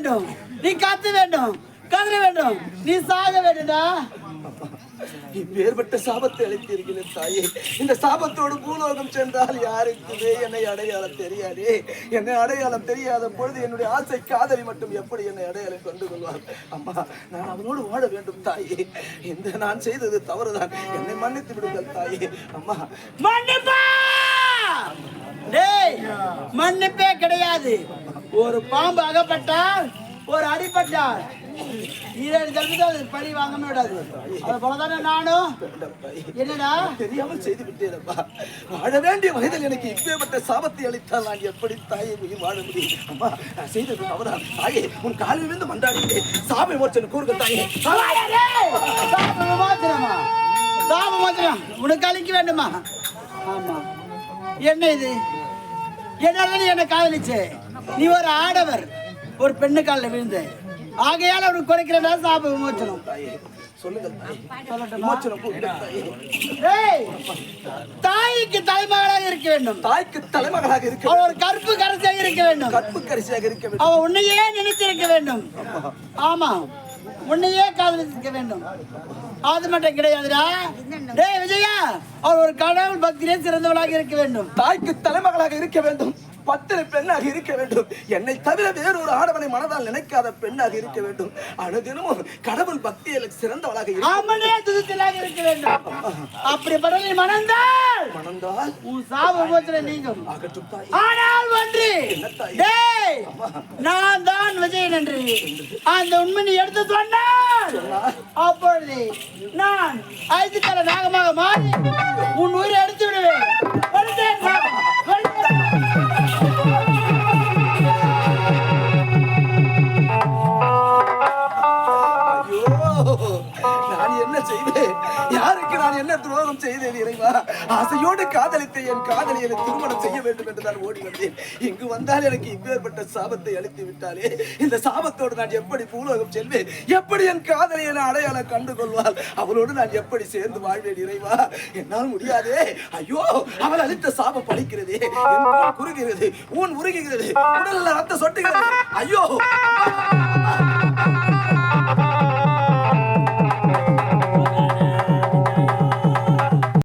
வேண்டும். நீ காத்து வேண்டும். கதற வேண்டும். நீ சாக வேண்டும்டா. இப்பேற்பட்ட சாபத்தை அளித்தீர்களே தாயே இந்த சாபத்தோடு பூலோகம் சென்றால் யாருக்குமே என்னை அடையாளம் தெரியாதே. என்னை அடையாளம் தெரியாத பொழுது என்னுடைய ஆசை காதலி மட்டும் எப்படி என்னை அடையாளம் கொண்டு கொள்வார்? அம்மா நான் அவனோடு வாழ வேண்டும் தாயே. இந்த நான் செய்தது தவறுதான். என்னை மன்னித்து விடுங்கள் தாயே. அம்மா. மன்னிப்பா! டேய் மன்னிப்பே கிடையாது. ஒரு பாம்பு அகப்பட்டால் ஒரு அடிப்பட்டால். இரண்டு தடவை அது பழி வாங்க விடாது அது போலதானே நானும்? என்னடா? தெரியாமல் செய்து விட்டேனப்பா. வாழ வேண்டிய வயதில் எனக்கு இப்பேற்பட்ட சாபத்தை அளித்தால் நான் எப்படி தாயை உயிர் வாழ முடியும்? அம்மா நான் செய்தது தவறான் தாயே உன் காலில் விழுந்து மன்றாடிட்டே சாப விமோச்சனம் கூறுக தாயே. சாப விமோசனமா சாப விமோசனம் உனக்கு அழிக்க வேண்டுமா? ஆமா. என்ன இது? என்னால நீ என்ன காதலிச்சே? நீ ஒரு ஆடவர். ஒரு பெண்ணு காலில் விழுந்த ஆகையால அவனுக்கு குறைக்கிறதா சாப விமோச்சனம். தாய்க்கு தலைமகளாக இருக்க வேண்டும். தாய்க்கு தலைமகளாக இருக்க அவள் ஒரு கற்பு கரசியாக இருக்க வேண்டும். கற்பு கரிசியாக இருக்க வேண்டும். அவ உன்னையே நினைத்திருக்க வேண்டும். ஆமா. உன்னையே காதலிக்க வேண்டும். அது மட்டும் கிடையாதுடா. டேய் விஜயா அவள் ஒரு கடவுள் பக்தியிலே சிறந்தவளாக இருக்க வேண்டும். தாய்க்கு தலைமகளாக இருக்க வேண்டும். பத்திரை பெண்ணாக இருக்க வேண்டும். என்னை தவிர வேறொரு ஆடவனை மனதால் நினைக்காத பெண்ணாக இருக்க வேண்டும். அனுதினமும் கடவுள் பக்தியில் சிறந்தவளாக இருக்க வேண்டும். அப்படிப்பட்ட நீ மணந்தால் மணந்தால் உன் சாப விமோசனம் நீங்கும். ஆனால் ஒன்று. நான் தான் விஜயன் என்று அந்த உண்மை நீ எடுத்து சொன்னால் அப்பொழுது நான் ஐந்து தல நாகமாக திருமணம் செய்தேன் இறைவா. ஆசையோடு காதலித்த என் காதலியை திருமணம் செய்ய வேண்டும் என்று நான் ஓடி வந்தேன். இங்கு வந்தால் எனக்கு இப்பேற்பட்ட சாபத்தை அளித்து விட்டாலே இந்த சாபத்தோடு நான் எப்படி பூலோகம் செல்வேன்? எப்படி என் காதலியை நான் அடையாளம் கண்டு கொள்வாள் அவளோடு நான் எப்படி சேர்ந்து வாழ்வேன் இறைவா? என்னால் முடியாதே. ஐயோ அவள் அளித்த சாபம் பழிக்கிறது. என் குறுகிறது ஊன் உருகுகிறது உடல்ல ரத்த சொட்டுகிறது. ஐயோ